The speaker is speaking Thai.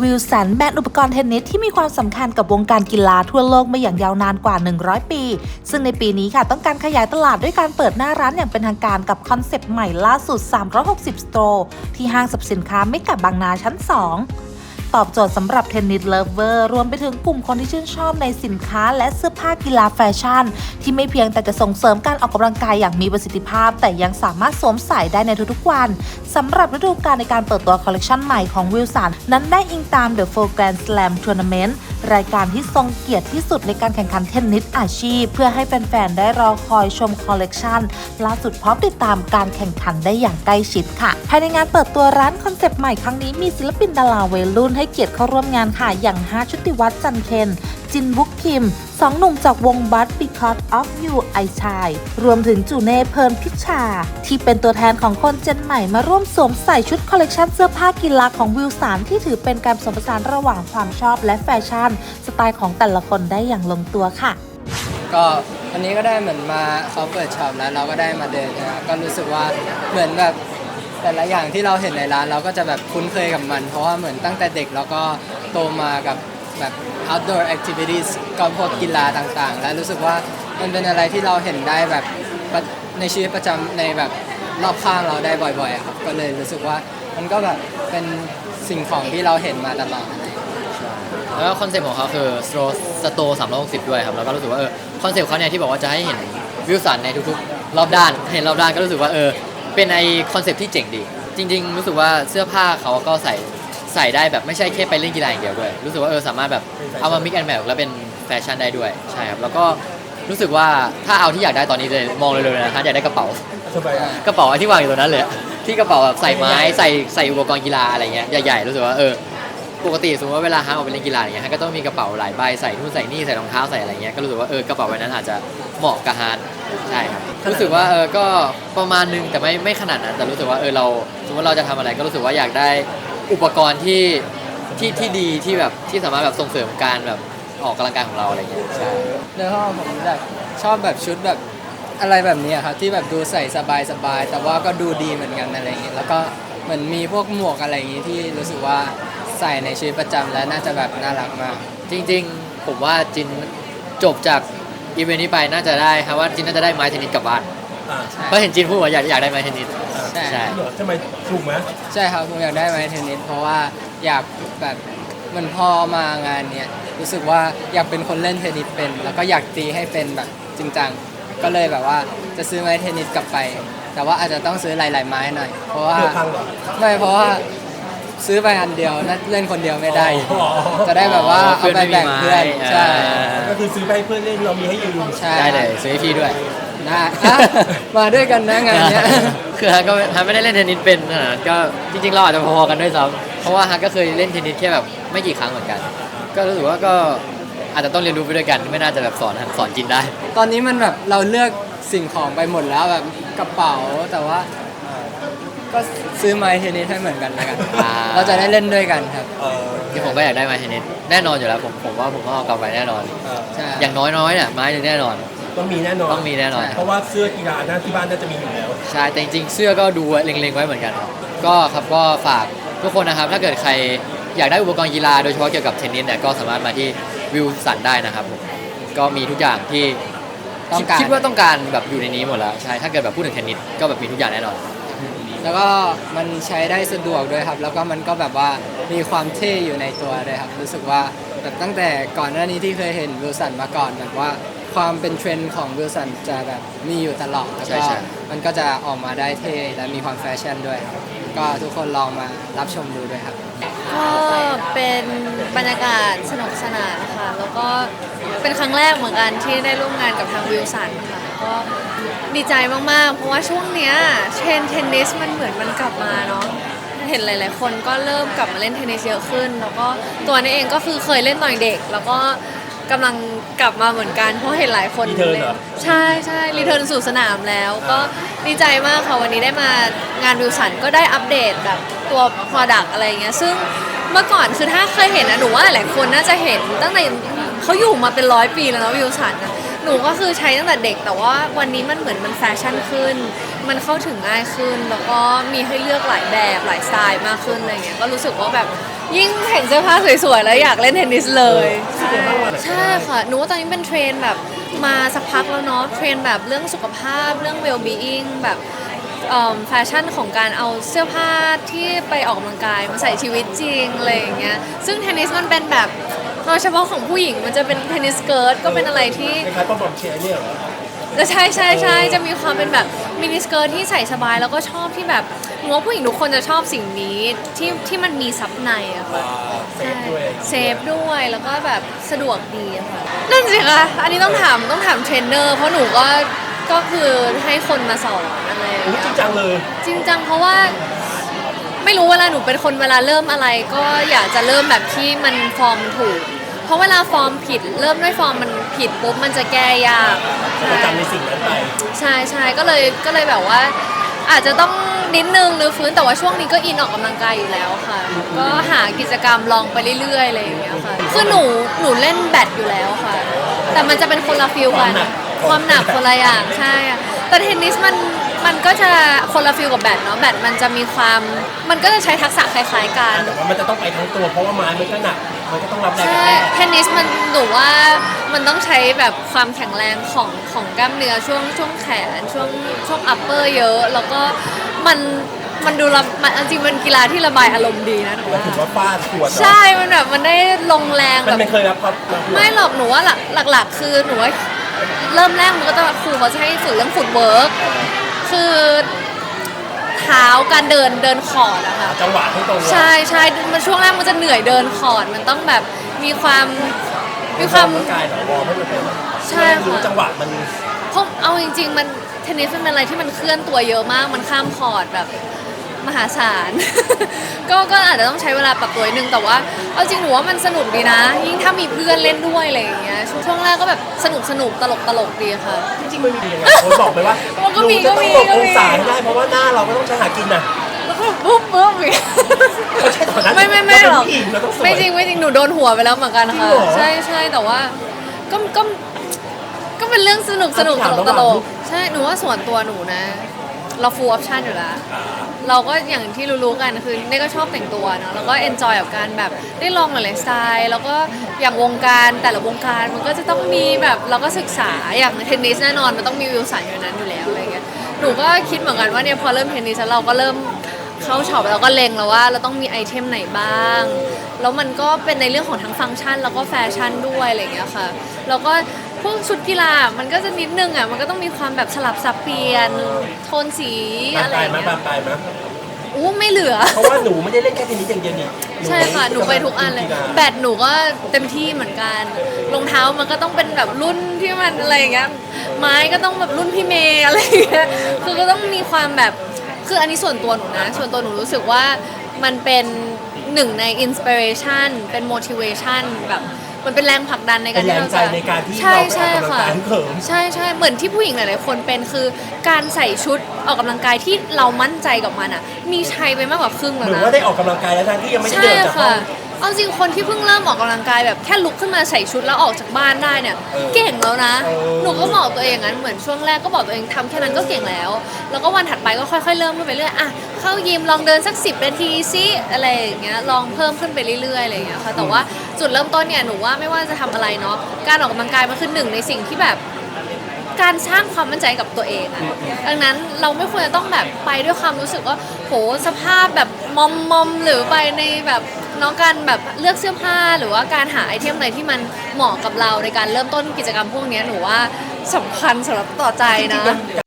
วิลสันแบรนด์อุปกรณ์เทนนิสที่มีความสำคัญกับวงการกีฬาทั่วโลกมาอย่างยาวนานกว่า 100 ปี ซึ่งในปีนี้ค่ะต้องการขยายตลาดด้วยการเปิดหน้าร้านอย่างเป็นทางการกับคอนเซปต์ใหม่ล่าสุด 360 สโตร์ที่ห้างสรรพสินค้าไม่กับบางนาชั้น 2 ตอบโจทย์สำหรับเทนนิสเลเวอร์รวมไปถึงกลุ่มคนที่ชื่นชอบในสินค้าและเสื้อผ้ากีฬาแฟชั่น ที่ไม่เพียงแต่จะส่งเสริมการออกกำลังกายอย่างมีประสิทธิภาพ แต่ยังสามารถสวมใส่ได้ในทุกๆวันสำหรับฤดูกาลในการเปิดตัวคอลเลกชันใหม่ของวิลสันนั้นได้อิงตาม The Four Grand Slam Tournament รายการที่ทรงเกียรติที่สุดในการแข่งขันเทนนิสอาชีพ เพื่อให้แฟนๆ ได้รอคอยชมคอลเลกชันล่าสุดพร้อมติดตามการแข่งขันได้อย่างใกล้ชิดค่ะ ภายในงานเปิดตัวร้านคอนเซปต์ใหม่ครั้งนี้มีศิลปินดาราวัยรุ่นให้ให้เกียรติเข้าร่วมงานค่ะ อย่างฮาร์ชุติวัฒน์จันเคน จินวุกคิมสองหนุ่มจากวงบัต Because of You I Shine รวมถึงจูเน่เพิร์นพิชชา ที่เป็นตัวแทนของคนเจนใหม่มาร่วมสวมใส่ชุดคอลเลกชันเสื้อผ้ากีฬาของวิลสันที่ถือเป็นการผสมผสานระหว่างความชอบและแฟชั่น สไตล์ของแต่ละคนได้อย่างลงตัวค่ะ ก็วันนี้ก็ได้เหมือนมาเขาเปิดช็อปแล้วเราก็ได้มาเดินนะก็รู้สึกว่าเหมือนแบบ แต่ละอย่างที่เราเห็นในร้านเราก็จะแบบคุ้นเคยกับมัน เพราะว่าเหมือนตั้งแต่เด็กเราก็โตมากับแบบ outdoor activities ก็พวกกีฬาต่างๆ และรู้สึกว่ามันเป็นอะไรที่เราเห็นได้แบบในชีวิตประจำในแบบรอบข้างเราได้บ่อยๆอะครับ ก็เลยรู้สึกว่ามันก็แบบเป็นสิ่งของที่เราเห็นมาตลอด แล้วก็คอนเซ็ปต์ของเขาคือ Slow Store 360 ด้วยครับ แล้วก็รู้สึกว่าเออคอนเซ็ปต์เขาเนี่ยที่บอกว่าจะให้เห็นวิวสันในทุกๆ รอบด้าน เห็นรอบด้านก็รู้สึกว่าเออ เป็นไอคอนเซ็ปต์ที่เจ๋งดี จริง ๆ รู้สึกว่าเสื้อผ้าเขาก็ใส่ใส่ได้แบบไม่ใช่แค่ไปเล่นกีฬาอย่างเดียวด้วย รู้สึกว่าเออสามารถแบบเอามา mix and match แล้วเป็นแฟชั่นได้ด้วยใช่ครับแล้วก็รู้สึกว่าถ้าเอาที่อยากได้ตอนนี้เลยมองเลยเลยนะฮะอยากได้กระเป๋าสบายอะกระเป๋าที่วางอยู่ตรงนั้นเลยอะที่กระเป๋าแบบใส่ไม้ใส่ใส่อุปกรณ์กีฬาอะไรเงี้ยใหญ่ๆรู้สึกว่าเออปกติสมมติว่าเวลาฮาร์ออกไปเล่นกีฬาอย่างเงี้ยฮาร์ก็ต้องมีกระเป๋าหลายใบใส่นู่นใส่นี่ใส่รองเท้าใส่อะไรเงี้ยก็รู้สึกว่าเออกระเป๋าใบนั้นอาจจะเหมาะกับฮาร์ด ใช่ครับรู้สึกว่าเออก็ประมาณนึงแต่ไม่ไม่ขนาดนั้นแต่รู้สึกว่าเออเราสมมติเราจะทำอะไรก็รู้สึกว่าอยากได้อุปกรณ์ที่ที่ที่ดีที่แบบที่สามารถแบบส่งเสริมการแบบออกกำลังกายของเราอะไรเงี้ยใช่ในห้องผมแบบชอบแบบชุดแบบอะไรแบบนี้ครับที่แบบดูใส่สบายสบายแต่ว่าก็ดูดีเหมือนกันอะไรเงี้ยแล้วก็เหมือนมีพวกหมวกอะไรอย่างงี้ที่รู้สึกว่าใส่ในชีวิตประจำแล้วน่าจะแบบน่ารักมาก จริง ๆ ผมว่าจินจบจาก อีเวนต์นี้ไปน่าจะได้ครับว่าจินน่าจะได้ไม้เทนนิสกลับบ้านอ่าใช่เพราะเห็นจินพูดว่าอยากอยากได้ไม้เทนนิส ใช่ ใช่ เหรอทำไมถูกไหมใช่ครับผมอยากได้ไม้เทนนิสเพราะว่าอยากแบบเหมันพอมางานเนี้ยรู้สึกว่าอยากเป็นคนเล่นเทนนิสเป็น แล้วก็อยากตีให้เป็นแบบจริงจังก็เลยแบบว่าจะซื้อไม้เทนนิสกลับไป แต่ว่าอาจจะต้องซื้อหลายๆไม้หน่อย เพราะว่าเพื่อพังเหรอ ไม่เพราะว่า ซื้อไปอันเดียวน่าเล่นคนเดียวไม่ได้ อ๋อ จะได้แบบว่าเอาไปแบ่งเพื่อนใช่ก็คือซื้อไปให้เพื่อนเล่นเรามีให้ยืม ใช่ได้เลยซื้อให้พี่ด้วยได้อะมาด้วยกันนะงานเนี้ย คือฮักก็ฮักไม่ได้เล่นเทนนิสเป็นขนาดนั้นก็จริงๆเราอาจจะพอๆกันด้วยซ้ำเพราะว่าฮักก็เคยเล่นเทนนิสแค่แบบไม่กี่ครั้งเหมือนกัน ก็รู้สึกว่าก็อาจจะต้องเรียนรู้ไปด้วยกัน ไม่น่าจะแบบสอนสอนจินได้ ตอนนี้มันแบบเราเลือกสิ่งของไปหมดแล้วแบบกระเป๋าแต่ว่า ก็ซื้อไม้เทนนิสให้เหมือนกันแล้วกัน อ่า เราจะได้เล่นด้วยกันครับ เออที่ผมก็อยากได้ไม้เทนนิสแน่นอนอยู่แล้วผมผมว่าผมต้องเอากลับไปแน่นอน เออใช่อย่างน้อยๆเนี่ยไม้หนึงแน่นอน ต้องมีแน่นอนต้องมีแน่นอน เพราะว่าเสื้อกีฬาหน้าที่บ้านน่าจะมีอยู่แล้ว ใช่แต่จริงๆเสื้อก็ดูเล็งๆไว้เหมือนกันครับก็ครับก็ฝากทุกคนนะครับ ถ้าเกิดใครอยากได้อุปกรณ์กีฬาโดยเฉพาะเกี่ยวกับเทนนิสเนี่ยก็สามารถมาที่วิวสันได้นะครับผมก็มีทุกอย่างที่ต้องการ คิดว่าต้องการแบบอยู่ในนี้หมดแล้วใช่ถ้าเกิดแบบพูดถึงเทนนิสก็แบบมีทุกอย่างแน่นอน แล้วก็มันใช้ได้สะดวกด้วยครับ แล้วก็มันก็แบบว่ามีความเท่อยู่ในตัวด้วยครับ รู้สึกว่าแบบตั้งแต่ก่อนหน้านี้ที่เคยเห็นวิลสันมาก่อนแบบว่าความเป็นเทรนด์ของวิลสันจะแบบมีอยู่ตลอดแล้วใช่ก็ใช่ มันก็จะออกมาได้เท่และมีความแฟชั่นด้วยครับก็ทุกคนลองมารับชมดูด้วยครับ ก็เป็นบรรยากาศสนุกสนานค่ะ แล้วก็เป็นครั้งแรกเหมือนกันที่ได้ร่วมงานกับทางวิลสันค่ะ ก็ ดีใจมากๆ เพราะว่าช่วงเนี้ยเทรนด์เทนนิสมันเหมือนมันกลับมาเนาะเห็นหลาย ๆ คนก็เริ่มกลับมาเล่นเทนนิสเยอะขึ้น แล้วก็ตัวนี้เองก็คือเคยเล่นตอนเด็ก แล้วก็กำลังกลับมาเหมือนกันเพราะเห็นหลายคน Return เหรอ ใช่ใช่รีเทิร์นสู่สนามแล้ว ก็ดีใจมากค่ะวันนี้ได้มางานวิวสันก็ได้อัปเดตแบบตัว Product อะไรอย่างเงี้ยซึ่งเมื่อก่อนคือถ้าเคยเห็นนะหนูว่าหลายๆคนน่าจะเห็นตั้งแต่เขาอยู่มาเป็นร้อยปีแล้วนะวิวสันนะ หนูก็คือใช้ตั้งแต่เด็ก แต่ว่าวันนี้มันเหมือนมันแฟชั่นขึ้น มันเข้าถึงง่ายขึ้น แล้วก็มีให้เลือกหลายแบบหลายสไตล์มากขึ้นอะไรเงี้ย ก็รู้สึกว่าแบบยิ่งเห็นเสื้อผ้าสวยๆ แล้วอยากเล่นเทนนิสเลย ใช่ค่ะ หนูว่าตอนนี้เป็นเทรนแบบมาสักพักแล้วเนาะ เทรนแบบเรื่องสุขภาพเรื่อง well being แบบแฟชั่นของการเอาเสื้อผ้าที่ไปออกกำลังกายมาใส่ชีวิตจริงอะไรอย่างเงี้ย ซึ่งเทนนิสมันเป็นแบบ โดยเฉพาะของผู้หญิงมันจะเป็นเทนนิสเกิร์ตก็เป็นอะไรที่คล้ายๆป้อมบอมเชียร์เนี่ยเหรอจะใช่ใช่ใช่จะมีความเป็นแบบมินิสเกิร์ตที่ใส่สบายแล้วก็ชอบที่แบบหนูว่าผู้หญิงทุกคนจะชอบสิ่งนี้ที่ที่มันมีซับในอะค่ะเซฟด้วย เซฟด้วยแล้วก็แบบสะดวกดีอะค่ะนั่นสิคะอันนี้ต้องถามต้องถามเทรนเนอร์เพราะหนูก็ก็คือให้คนมาสอนอะไรอย่างอุ้ยเงี้จริงยจังเลย จริงจังเพราะว่า ไม่รู้เวลาหนูเป็นคนเวลาเริ่มอะไร ก็อยากจะเริ่มแบบที่มันฟอร์มถูก เพราะเวลาฟอร์มผิด เริ่มด้วยฟอร์มมันผิดปุ๊บมันจะแก้ยากจะประจำในสิ่งนั้นไปใช่ใช่ก็เลยก็เลยแบบว่า อาจจะต้องนิดนึงหรือฟื้นแต่ว่าช่วงนี้ก็อินออกกำลังกายอยู่แล้วค่ะ ก็หากิจกรรมลองไปเรื่อยๆอะไรอย่างเงี้ยค่ะคือหนูหนูเล่นแบดอยู่แล้วค่ะ แต่มันจะเป็นคนละฟิลกันความหนักคนละอย่างใช่อะแต่เทนนิสมัน มันก็จะคนละฟิลกับแบดเนาะแบดมันจะมีความมันก็จะใช้ทักษะคล้ายๆกัน แต่ว่ามันจะต้องไปทั้งตัวเพราะว่าไม้มันก็หนักมันก็ต้องรับแรงกระใช่แทกเทนนิสมันหนูว่ามันต้องใช้แบบความแข็งแรงของของกล้ามเนื้อช่วงช่วงแขนช่วงช่วงอัปเปอร์เยอะ แล้วก็มันมันดูระมันจริงๆมันกีฬาที่ระบายอารมณ์ดีนะหนูมันว่าถือว่าฟาดขวดเนอะใช่มันแบบมันได้ลงแรงมันแบบไม่เคยรับความรับไม่หรอกหนูว่าหลักหลักๆคือหนูว่าเริ่มแรกมันก็จะครูเขาจะให้ฝึกเรื่องฟุตเวิร์ก คือเท้าการเดินเดินคอร์ดอะค่ะ จังหวะให้ตรงใช่ใช่มันช่วงแรกมันจะเหนื่อยเดินคอร์ดมันต้องแบบมีความมีความ ร่างกายเหรอวอร์มให้มันเป็นใช่รู้ค่ะจังหวะมันเพราะเอาจริง ๆ มันเทนนิสมันเป็นอะไรที่มันเคลื่อนตัวเยอะมากมันข้ามคอร์ดแบบ มหาศาล ก็ก็อาจจะต้องใช้เวลาปรับตัวนิดนึงแต่ว่าเอาจริงหนูว่ามันสนุกดีนะ ยิ่งถ้ามีเพื่อนเล่นด้วยอะไรอย่างเงี้ยช่วงช่วงแรกก็แบบสนุกสนุกตลกตลกดีค่ะ จริงๆมันมียังไงโค้ชบอกไปว่ามันก็มีหนูจะต้องหลบก็อมีงศาให้ได้เพราะว่าหน้าเราก็ต้องใช้หากินน่ะ แล้วก็ปุ๊บปุ๊บอย่างเงี้ยไม่ใช่ตอนนั้นไม่ไม่ไม่หรอกเราเป็นผู้หญิงเราต้องสวยไม่จริงไม่จริงหนูโดนหัวไปแล้วเหมือนกันค่ะจริงเหรอใช่ใช่แต่ว่าก็ก็ก็เป็นเรื่องสนุกสนุกตถามลกระหตว่างลลูกกใช่หนูว่าส่วนตัวหนูนะ เราฟูลออปชันอยู่แล้ว เราก็อย่างที่รู้ๆกันคือเน่ก็ชอบแต่งตัวเนาะแล้วก็เอนจอยกับการแบบได้ลองหลายๆสไตล์แล้วก็อย่างวงการแต่ละวงการมันก็จะต้องมีแบบเราก็ศึกษาอย่างเทนนิสแน่นอนมันต้องมีวิวสันอยู่ในนั้นอยู่แล้วอะไรเงี้ยหนูก็คิดเหมือนกันว่าเนี่ยพอเริ่มเทนนิสแล้วเราก็เริ่มเข้าช็อปเราก็เล็งแล้วว่าเราต้องมีไอเทมไหนบ้าง แล้วมันก็เป็นในเรื่องของทั้งฟังก์ชัน แล้วก็แฟชั่นด้วยอะไรเงี้ยค่ะแล้วก็ พวกชุดกีฬามันก็จะนิดนึงอะมันก็ต้องมีความแบบสลับสับเปลี่ยนโทนสีบานอะไรปลายอย่างไหมเงี้ยบานปลายไหมอู้ไม่เหลือ เพราะว่าหนูไม่ได้เล่นแค่เทนนิสอย่างเดียวนี่ใช่ค่ะ หนูไปทุกอันเลย แบตหนูก็เต็มที่เหมือนกัน รองเท้ามันก็ต้องเป็นแบบรุ่นที่มันอะไรอย่างเงี้ย ไม้ก็ต้องแบบรุ่นพี่เมย์อะไรอย่างเงี้ย คือก็ต้องมีความแบบ คืออันนี้ส่วนตัวหนูนะ ส่วนตัวหนูรู้สึกว่ามันเป็นหนึ่งในอินสปิเรชันเป็น motivation แบบ มันเป็นแรงผลักดันในกาเป็รนแรที่งเราใจจะในการที่ใช่เราไปใช่ออกกำลังค่ะกายฮึกเหิม ใช่ใช่เหมือนที่ผู้หญิงหลายๆคนเป็นคือการใส่ชุดออกกำลังกายที่เรามั่นใจกับมันอะ มีชัยไปมากกว่าครึ่งเหแล้วมือนนะ ว่าได้ออกกำลังกายแล้วทั้งที่ยังไม่ได้ใช่เดินจากห้ค่ะ อง เอาจริงคนที่เพิ่งเริ่มออกกำลังกายแบบแค่ลุกขึ้นมาใส่ชุดแล้วออกจากบ้านได้เนี่ยเออเก่งแล้วนะเออหนูก็บอกตัวเองอย่างนั้นเหมือนช่วงแรกก็บอกตัวเองทำแค่นั้นก็เก่งแล้ว แล้วก็วันถัดไปก็ค่อยๆเริ่มขึ้นไปเรื่อยอะเข้ายิมลองเดินสักสิบนาทีซิอะไรอย่างเงี้ยลองเพิ่มขึ้นไปเรื่อยๆอะไรอย่างเงี้ยค่ะแต่ว่าจุดเริ่มต้นเนี่ยหนูว่าไม่ว่าจะทำอะไรเนาะการออกกำลังกายมันคือหนึ่งในสิ่งที่แบบการสร้างความมั่นใจกับตัวเองอะดังนั้นเราไม่ควรจะต้องแบบไปด้วยความรู้สึกว่าโหสภาพแบบมอมมอมๆหรือไปในแบบ นาะการแบบเลือกเสื้อผ้าหรือว่าการหาไอเทมอะไรที่มันเหมาะกับเราในการเริ่มต้นกิจกรรมพวกเนี้ยหนูว่าสำคัญสำหรับต่อใจนะ จ